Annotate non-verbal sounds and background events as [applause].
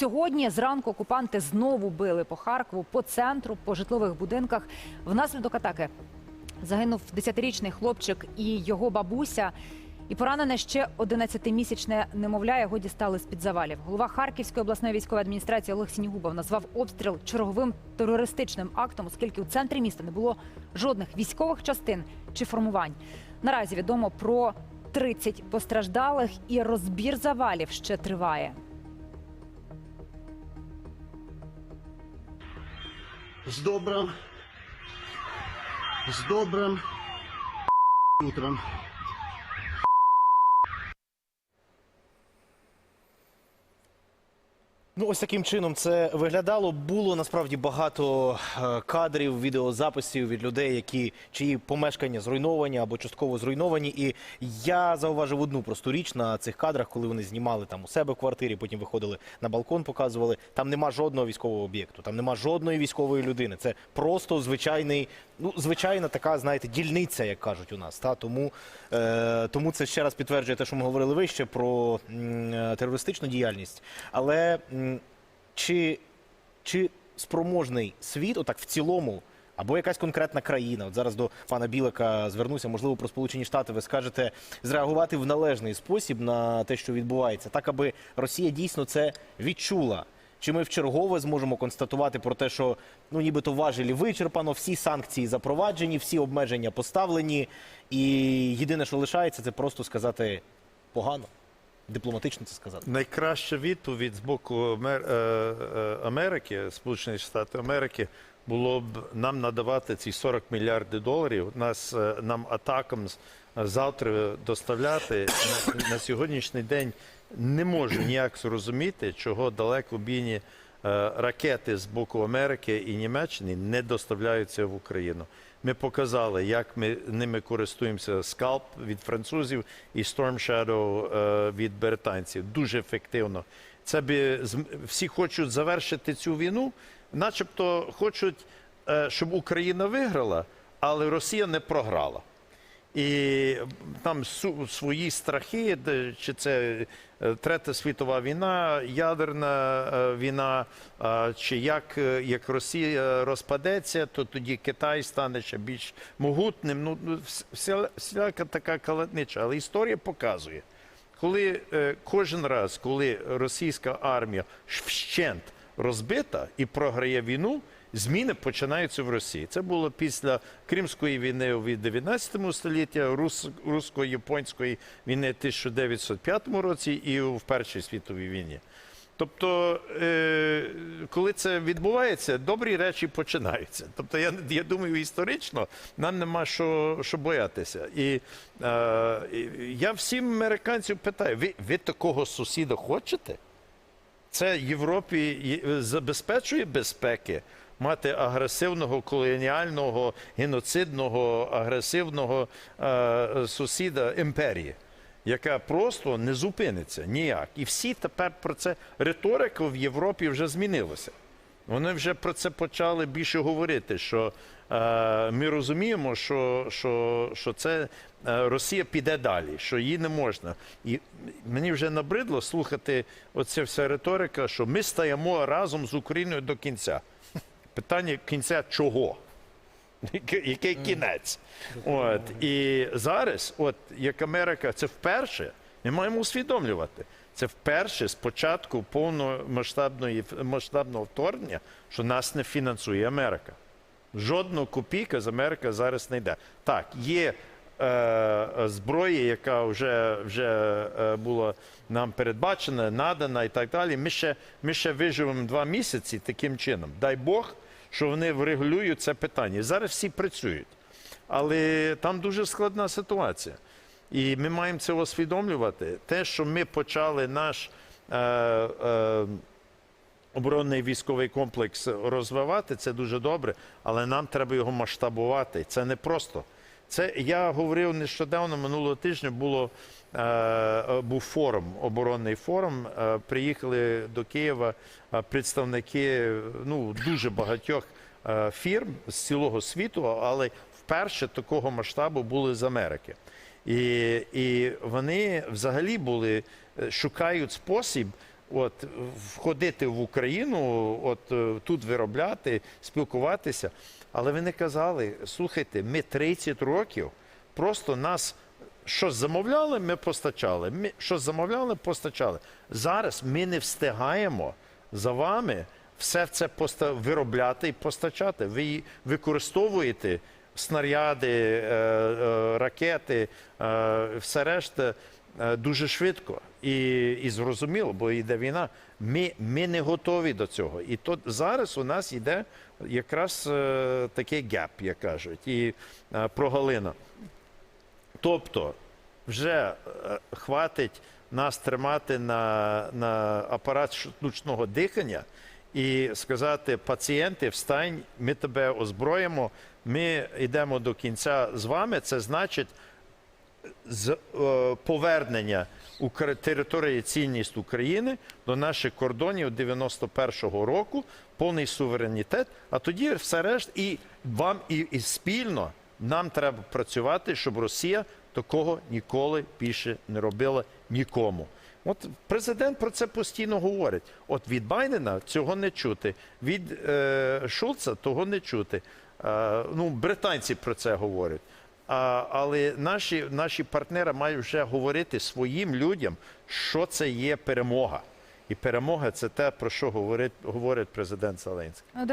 сьогодні зранку окупанти знову били по Харкову, по центру, по житлових будинках. Внаслідок атаки загинув 10-річний хлопчик і його бабуся. І поранене ще 11-місячне немовля його дістали з під завалів. Голова Харківської обласної військової адміністрації Олег Сінігубов назвав обстріл черговим терористичним актом, оскільки у центрі міста не було жодних військових частин чи формувань. Наразі відомо про 30 постраждалих, і розбір завалів ще триває. С добрым, с добрым утром. Ну, ось таким чином це виглядало. Було насправді багато е, кадрів, відеозаписів від людей, які чиї помешкання зруйновані або частково зруйновані. І я зауважив одну просту річ на цих кадрах, коли вони знімали там у себе в квартирі, потім виходили на балкон, показували. Там нема жодного військового об'єкту, там нема жодної військової людини. Це просто звичайний, ну звичайна така, знаєте, дільниця, як кажуть у нас. Та тому, е, тому це ще раз підтверджує те, що ми говорили вище про е, терористичну діяльність. Але чи, чи спроможний світ, отак в цілому, або якась конкретна країна, от зараз до пана Білика звернуся, можливо, про Сполучені Штати, ви скажете, зреагувати в належний спосіб на те, що відбувається, так аби Росія дійсно це відчула. Чи ми вчергове зможемо констатувати про те, що ну нібито важелі вичерпано, всі санкції запроваджені, всі обмеження поставлені, і єдине, що лишається, це просто сказати погано, дипломатично це сказати. Найкраща відповідь з боку е, е, Америки, Сполучених Штатів Америки, було б нам надавати ці 40 мільярдів доларів, нас е, нам атакам завтра доставляти на, на сьогоднішній день. Не можу ніяк зрозуміти, чого далекобійні е, ракети з боку Америки і Німеччини не доставляються в Україну. Ми показали, як ми ними користуємося скалп від французів і Storm Shadow е, від британців. Дуже ефективно. Це би всі хочуть завершити цю війну, начебто хочуть, е, щоб Україна виграла, але Росія не програла. І там свої страхи, чи це е, Третя світова війна, ядерна е, війна, чи як, е, як Росія розпадеться, то тоді Китай стане ще більш могутним. Ну, ну, вс- вся, всяка така калатнича. Але історія показує, коли е, кожен раз, коли російська армія вщент розбита і програє війну, зміни починаються в Росії. Це було після Кримської війни у 19 столітті, рус- русько-японської війни в 1905 році і в Першій світовій війні. Тобто, е, коли це відбувається, добрі речі починаються. Тобто, я, я думаю, історично нам нема що, що боятися. І е, я всім американців питаю: ви, ви такого сусіда хочете? Це Європі забезпечує безпеки мати агресивного колоніального, геноцидного, агресивного е, сусіда імперії, яка просто не зупиниться ніяк. І всі тепер про це риторика в Європі вже змінилася. Вони вже про це почали більше говорити. Що е, ми розуміємо, що, що, що це е, Росія піде далі, що її не можна. І мені вже набридло слухати оця вся риторика, що ми стаємо разом з Україною до кінця. [laughs] Питання кінця чого? [laughs] Який кінець? От і зараз, от як Америка, це вперше. Ми маємо усвідомлювати. Це вперше з початку повномасштабної масштабного вторгнення, що нас не фінансує Америка. Жодного копійка з Америки зараз не йде. Так, є е, зброя, яка вже, вже е, була нам передбачена, надана і так далі. Ми ще, ми ще виживемо два місяці таким чином. Дай Бог, що вони врегулюють це питання. Зараз всі працюють. Але там дуже складна ситуація. І ми маємо це усвідомлювати. Те, що ми почали наш е, е, оборонний військовий комплекс розвивати, це дуже добре, але нам треба його масштабувати. Це не просто. Це я говорив нещодавно минулого тижня. Було е, е, був форум, оборонний форум. Е, приїхали до Києва е, представники ну дуже багатьох е, фірм з цілого світу, але вперше такого масштабу були з Америки. І, і вони взагалі були е, шукають спосіб от входити в Україну, от е, тут виробляти, спілкуватися. Але вони казали: слухайте, ми 30 років просто нас. Що замовляли, ми постачали. Ми що замовляли, постачали. Зараз ми не встигаємо за вами все це поста- виробляти і постачати. Ви використовуєте снаряди, е, е, ракети, все решта дуже швидко і, і зрозуміло, бо йде війна. Ми, ми не готові до цього. І то зараз у нас йде якраз е, такий геп, як кажуть, і е, прогалина. Тобто, вже е, хватить нас тримати на, на апарат штучного дихання і сказати: пацієнти, встань, ми тебе озброїмо, ми йдемо до кінця з вами. Це значить з е, повернення території цінність України до наших кордонів 91-го року, повний суверенітет. А тоді все решт, і вам і, і спільно нам треба працювати, щоб Росія такого ніколи більше не робила нікому. От президент про це постійно говорить. От від Байдена цього не чути, від е, Шулца того не чути. Е, ну, британці про це говорять. Але наші, наші партнери мають вже говорити своїм людям, що це є перемога. І перемога це те, про що говорить, говорить президент Зеленський.